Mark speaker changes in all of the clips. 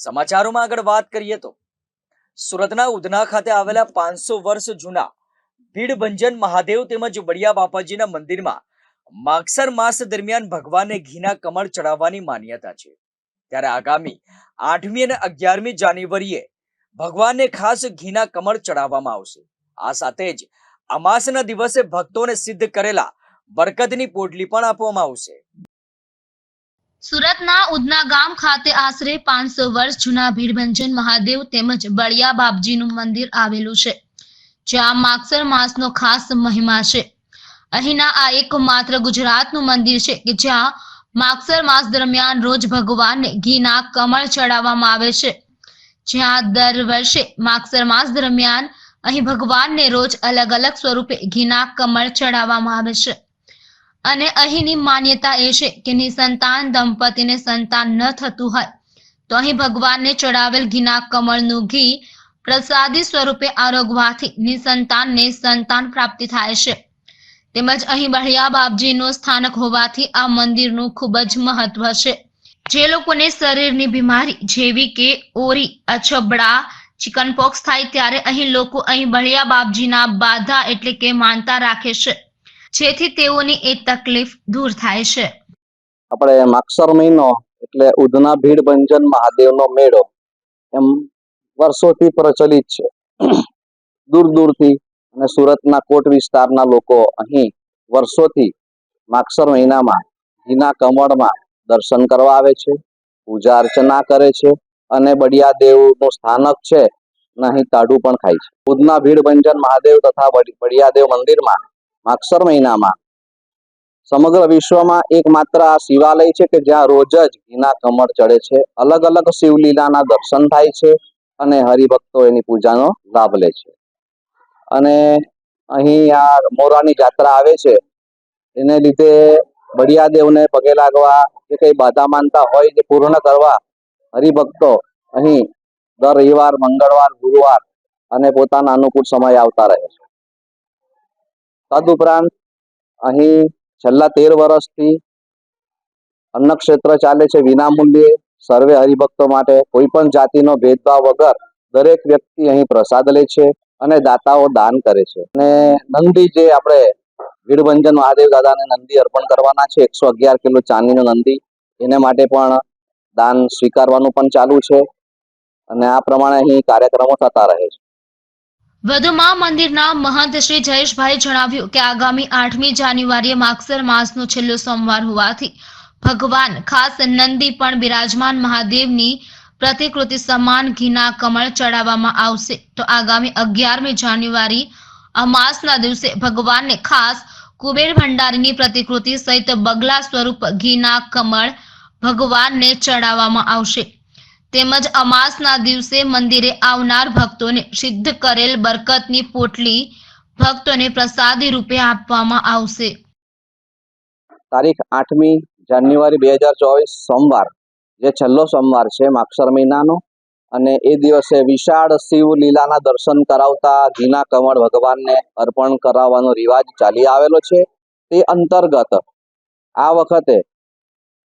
Speaker 1: સમાચારોમાં આગળ વાત કરીએ તો સુરતના ઉધના ખાતે આવેલા પાંચસો વર્ષ જૂના ભીડભંજન મહાદેવ તેમજ બળિયા બાપાજીના મંદિરમાં માગસર માસ દરમિયાન ભગવાનને ઘીના કમળ ચડાવવાની માન્યતા છે. ત્યારે આગામી આઠમી અને અગિયારમી જાન્યુઆરીએ ભગવાનને ખાસ ઘીના કમળ ચડાવવામાં આવશે. આ સાથે જ અમાસના દિવસે ભક્તોને સિદ્ધ કરેલા બરકતની પોટલી પણ આપવામાં આવશે.
Speaker 2: સુરતના ઉદના ગામ ખાતે આશરે પાંચસો વર્ષ જૂના ભીડભંજન મહાદેવ તેમજ બળિયા બાપજીનું મંદિર આવેલું છે, જ્યાં માગસર માસનો ખાસ મહિમા છે. અહીંના આ એક માત્ર ગુજરાતનું મંદિર છે કે જ્યાં માગસર માસ દરમિયાન રોજ ભગવાનને ઘીના કમળ ચડાવવામાં આવે છે. જ્યાં દર વર્ષે માગસર માસ દરમિયાન અહીં ભગવાનને રોજ અલગ અલગ સ્વરૂપે ઘીના કમળ ચડાવવામાં આવે છે. અને અહીંની માન્યતા એ છે કે નિસંતાન દંપતીને સંતાન ન થતું હોય. તો અહીં ભગવાનને ચડાવેલ ઘીના કમળનું ઘી પ્રસાદી સ્વરૂપે આરોગવાથી નિસંતાનને સંતાન પ્રાપ્તિ થાય છે. તેમજ અહીં બળિયા બાપજીનું સ્થાનક હોવાથી આ મંદિરનું ખૂબ જ મહત્વ છે. જે લોકોને શરીરની બીમારી જેવી કે ઓરી, અછબડા, ચિકનપોક્સ થાય ત્યારે અહીં લોકો અહીં બળિયા બાપજીના બાધા એટલે કે માનતા રાખે છે. જેથી તેઓની એ તકલીફ દૂર થાય છે.
Speaker 3: આપણે માક્ષર મહિનો એટલે ઉધના ભીડ ભંજન મહાદેવનો મેળો એમ વર્ષોથી પ્રચલિત છે. દૂર દૂરથી અને સુરતના કોટ વિસ્તારના લોકો અહીં વર્ષોથી માક્ષર મહિનામાં ઘીના કમળમાં દર્શન કરવા આવે છે, પૂજા અર્ચના કરે છે અને બડિયા દેવનું સ્થાનક છે અને અહીં પણ ખાય છે. ઉધના ભીડ ભંજન મહાદેવ તથા બડિયાદેવ મંદિરમાં માગસર મહિનામાં. સમગ્ર વિશ્વમાં એકમાત્ર આ શિવાલય છે કે જ્યાં રોજ જ ઘીના કમળ ચડે છે, અલગ અલગ શિવલીલાના દર્શન થાય છે અને હરિભક્તો એની પૂજાનો લાભ લે છે. અને અહીં આ મોરાની જાત્રા આવે છે, એને લીધે બળિયાદેવને પગે લાગવા કે કઈ બાધા માનતા હોય જે પૂર્ણ કરવા હરિભક્તો અહીં દર રવિવાર, મંગળવાર, ગુરુવાર અને પોતાના અનુકૂળ સમય આવતા રહે છે. તદુપરાંત અહીં છેલ્લા તેર વર્ષથી અન્નક્ષેત્ર ચાલે છે. વિનામૂલ્યે સર્વે હરિભક્તો માટે કોઈ પણ જાતિનો ભેદભાવ વગર દરેક વ્યક્તિ અહીં પ્રસાદ લે છે અને દાતાઓ દાન કરે છે. અને નંદી જે આપણે ભીડભંજન મહાદેવ દાદાને નંદી અર્પણ કરવાના છે. એકસો અગિયાર કિલો ચાંદીનો નંદી. એને માટે પણ દાન સ્વીકારવાનું પણ ચાલુ છે. અને આ પ્રમાણે અહીં કાર્યક્રમો થતા રહે છે.
Speaker 2: વધુમાં મંદિરના મહંત શ્રી જયેશભાઈ જણાવ્યું કે આગામી આઠમી જાન્યુઆરીએ માગસર માસનો છેલ્લો સોમવાર હોવાથી ભગવાન ખાસ નંદી પણ બિરાજમાન મહાદેવની પ્રતિકૃતિ સમાન ઘીના કમળ ચડાવવામાં આવશે. તો આગામી અગિયારમી જાન્યુઆરી અમાસના દિવસે ભગવાનને ખાસ કુબેર ભંડારીની પ્રતિકૃતિ સહિત બગલા સ્વરૂપ ઘીના કમળ ભગવાનને ચડાવવામાં આવશે. તેમજ અમાસના દિવસે મંદિરે આવનાર ભક્તોને સિદ્ધ કરેલ બરકતની પોટલી ભક્તોને પ્રસાદી રૂપે આપવામાં આવશે.
Speaker 3: તારીખ આઠમી જાન્યુઆરી બે હજાર ચોવીસ સોમવાર, જે છેલ્લો સોમવાર છે માક્ષર મહિનાનો, અને એ દિવસે વિશાળ શિવ લીલાના દર્શન કરાવતા ઘીના કમળ ભગવાનને અર્પણ કરાવવાનો રિવાજ ચાલી આવેલો છે. તે અંતર્ગત આ વખતે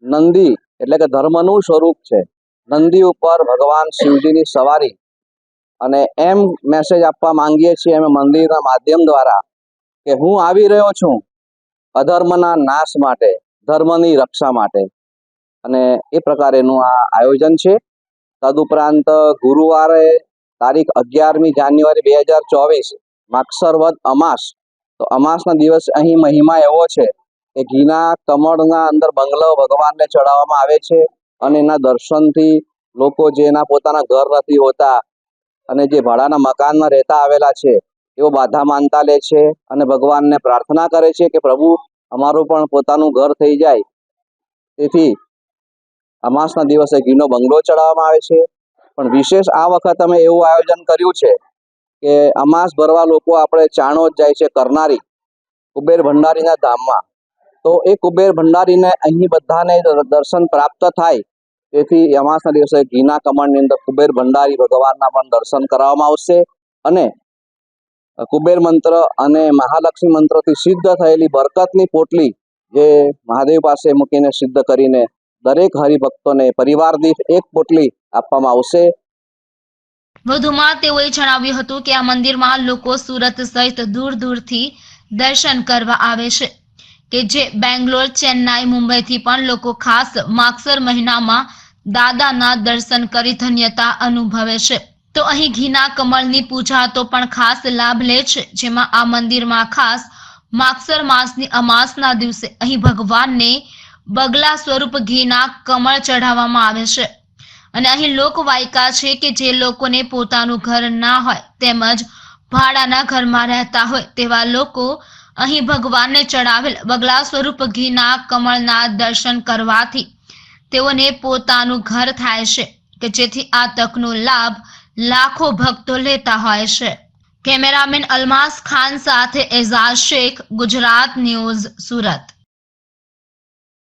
Speaker 3: નંદી એટલે કે ધર્મનું સ્વરૂપ છે. નંદી ઉપર ભગવાન શિવજીની સવારી અને એમ મેસેજ આપવા માંગીએ છીએ અમે મંદિરના માધ્યમ દ્વારા કે હું આવી રહ્યો છું અધર્મના નાશ માટે, ધર્મની રક્ષા માટે. અને એ પ્રકારેનું આ આયોજન છે. તદુપરાંત ગુરુવારે તારીખ અગિયારમી જાન્યુઆરી બે હજાર ચોવીસ માક્ષરવદ વદ અમાસ. તો અમાસના દિવસ અહીં મહિમા એવો છે કે ઘીના કમળના અંદર બંગલો ભગવાનને ચડાવવામાં આવે છે. અને એના દર્શનથી લોકો જેના પોતાના ઘર નથી હોતા અને જે ભાડાના મકાનમાં રહેતા આવેલા છે એઓ બાધા માનતા લે છે અને ભગવાનને પ્રાર્થના કરે છે કે પ્રભુ, અમારું પણ પોતાનું ઘર થઈ જાય. તેથી અમાસના દિવસે ઘીનો બંગલો ચડાવવામાં આવે છે. પણ વિશેષ આ વખત અમે એવું આયોજન કર્યું છે કે અમાસ ભરવા લોકો આપણે ચાણોદ જાય છે કરનારી, કુબેર ભંડારીના ધામમાં. તો એ કુબેર ભંડારીને અહીં બધાને દર્શન પ્રાપ્ત થાય. તેથી અમાસના દિવસે ઘીના કમળની અંદર કુબેર ભંડારી ભગવાનના પણ દર્શન કરાવવામાં આવશે અને કુબેર મંત્ર અને મહાલક્ષ્મી મંત્રથી સિદ્ધ થયેલી બરકતની પોટલી જે મહાદેવ પાસે મૂકીને સિદ્ધ કરીને દરેક હરિભક્તોને પરિવાર દીઠ એક પોટલી આપવામાં આવશે.
Speaker 2: વધુમાં તેઓએ જણાવ્યું હતું કે આ મંદિરમાં લોકો સુરત સહિત દૂર દૂરથી દર્શન કરવા આવે છે. કે જે બેંગ્લોર, ચેન્નાઈ, મુંબઈથી પણ લોકો ખાસ માગસર મહિનામાં દાદાના દર્શન કરી ધન્યતા અનુભવે છે. તો અહીં ઘીના કમળની પૂજા તો પણ ખાસ લાભ લે છે, જેમાં આ મંદિરમાં ખાસ માગસર માસની અમાસના દિવસે અહીં ભગવાનને બગલા સ્વરૂપ ઘીના કમળ ચઢાવવામાં આવે છે. અને અહીં લોકવાયકા છે કે જે લોકોને પોતાનું ઘર ના હોય તેમજ ભાડાના ઘરમાં રહેતા હોય તેવા લોકો અહીં ભગવાનને ચડાવેલ બગલા સ્વરૂપ ઘીના કમળના દર્શન કરવાથી તેઓને પોતાનું ઘર થાય છે, કે જેથી આ તકનો લાભ લાખો ભક્તો લેતા હોય છે. કેમેરામેન અલમાસ ખાન સાથે એઝાઝ શેખ, ગુજરાત ન્યૂઝ સુરત.